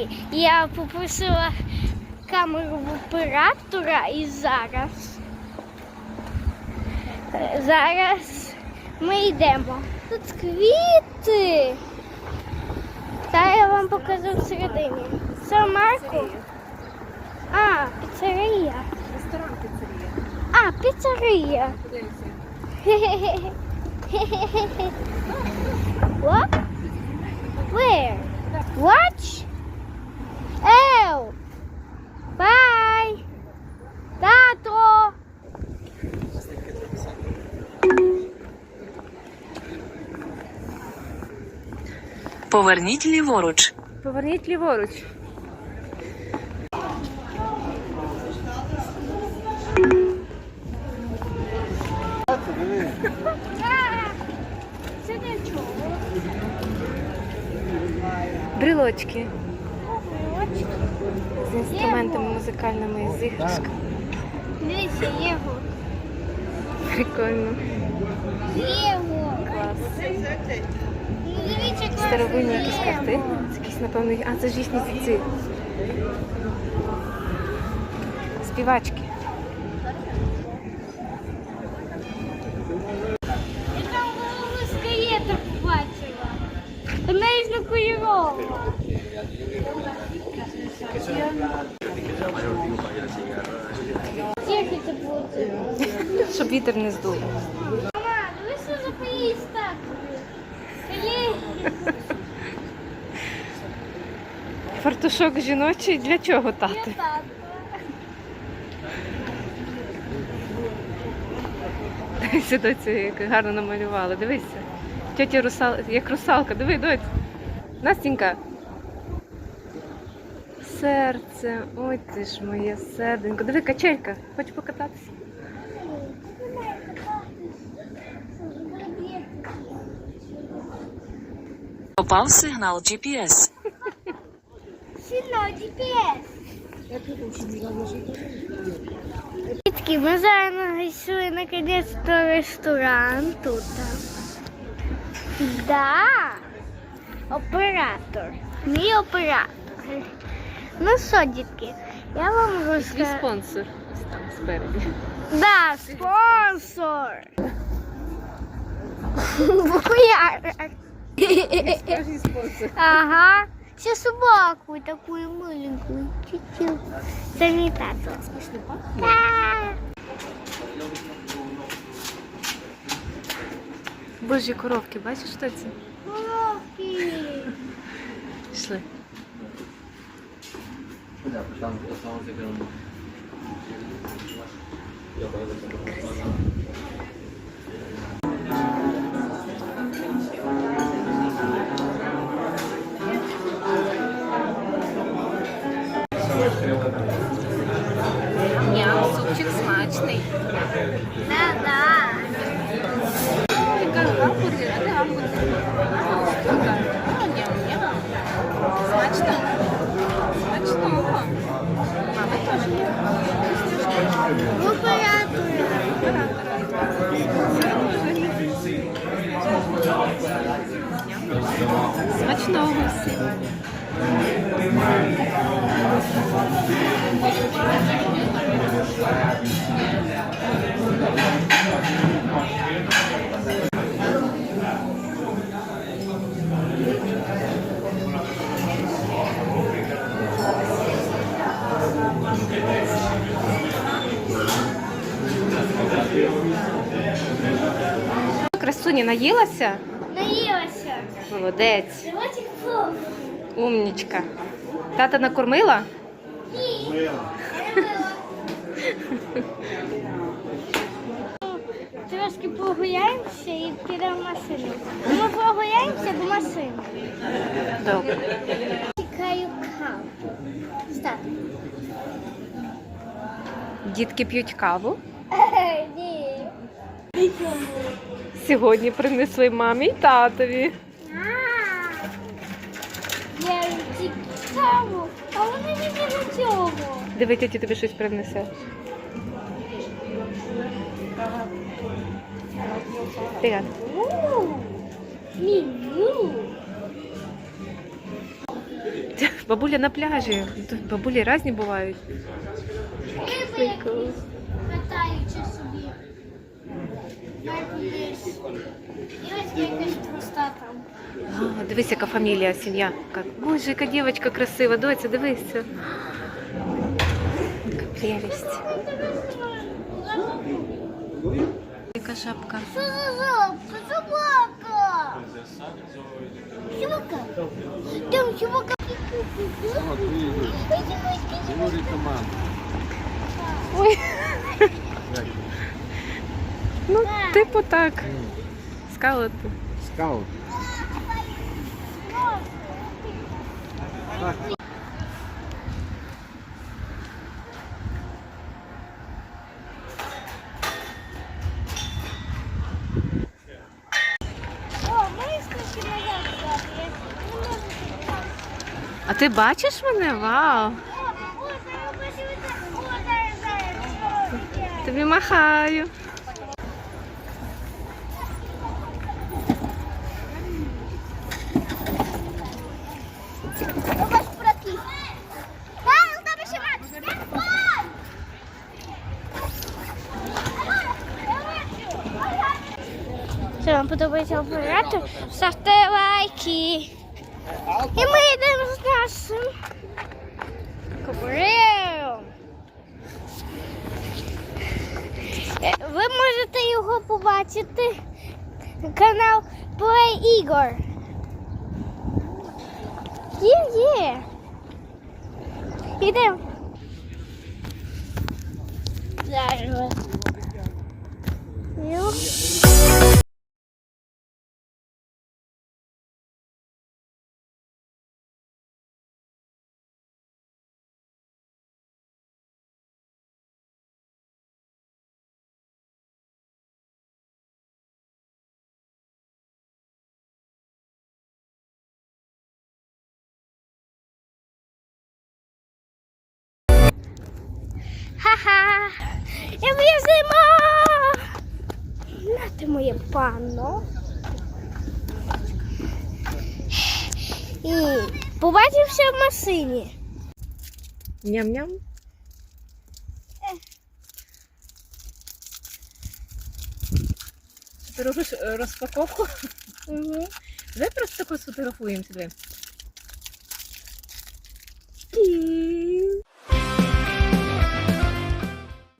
дітки, я попросила камеру в оператора і зараз. Зараз ми йдемо. Тут квіти. Та я вам покажу всередині. Це Марко. А, піцерія. Ресторан піцерія. А, піцерія. Подивися. Поверніть ліворуч. Поверніть ліворуч. Брелочки з інструментами музикальними з іграшками. Дивіться, Єго. Прикольно. Єго. Клас. Ну. Старовинні якісь картини. Це якісь, напевно, а це ж їхні ці співачки. Я там голову скаєта побачила. Вона різнокольорова. Тільки це буде. Щоб вітер не здув. Мама, дивись, що за поїзд так. Скаєт. Фартушок жіночий для чого тати? Дивися до цього, як гарно намалювали. Дивися. Тетя русал, як русалка, диви, доць. Настінька. Серце, ой ти ж моє серденько. Диви, качелька. Хочеш покататися? Попав сигнал GPS. Сильно GPS. Дітки, ми зараз знайшли наконець-то ресторан тут. Да. Оператор. Мій оператор. Ну що, дітки, я вам Твій розкажу. спонсор. Ось там спереді. Да, спонсор. Популярный. Скажи спонсор. Ага. Все собаку такую маленькую. Чуть-чуть. Санитатор. Смішно пахне. Божі коровки, бачиш, що це? Коровки. creo Красуні наїлася? Наїлася. Молодець. Умнічка. Тата накормила? Ні. Трошки прогуляємося і підемо в машину. Ми прогуляємося до машини. Добре. Чекаю каву. Дітки п'ють каву. Ні. Сьогодні принесли мамі й татові. Я каву, а вони мені не цього. Диви, тіті тобі щось принесе. Бабуля на пляжі. Тут бабулі різні бувають. Риби А, дивись, яка фамілія, сім'я. Як- Боже, яка дівчинка красива, доця, дивися. Яка прелість. Яка шапка. Що за жопка? Собака! Собака? Там собака. Говорить команда. Ой. Ну, типу так. Скаут. Скаут. А ти бачиш мене? Вау! О, о, Що вам подобається оператор? Ставте лайки. І ми йдемо з нашим кобрем. Е, Ви можете його побачити. Канал Play Ігор. Є, є. Ідемо. Зараз. Ха-ха! І в'їздимо! На ти моє панно. І побачився в машині. Ням-ням. Ти робиш е, розпаковку? Угу. Давай просто таку сфотографуємо тебе.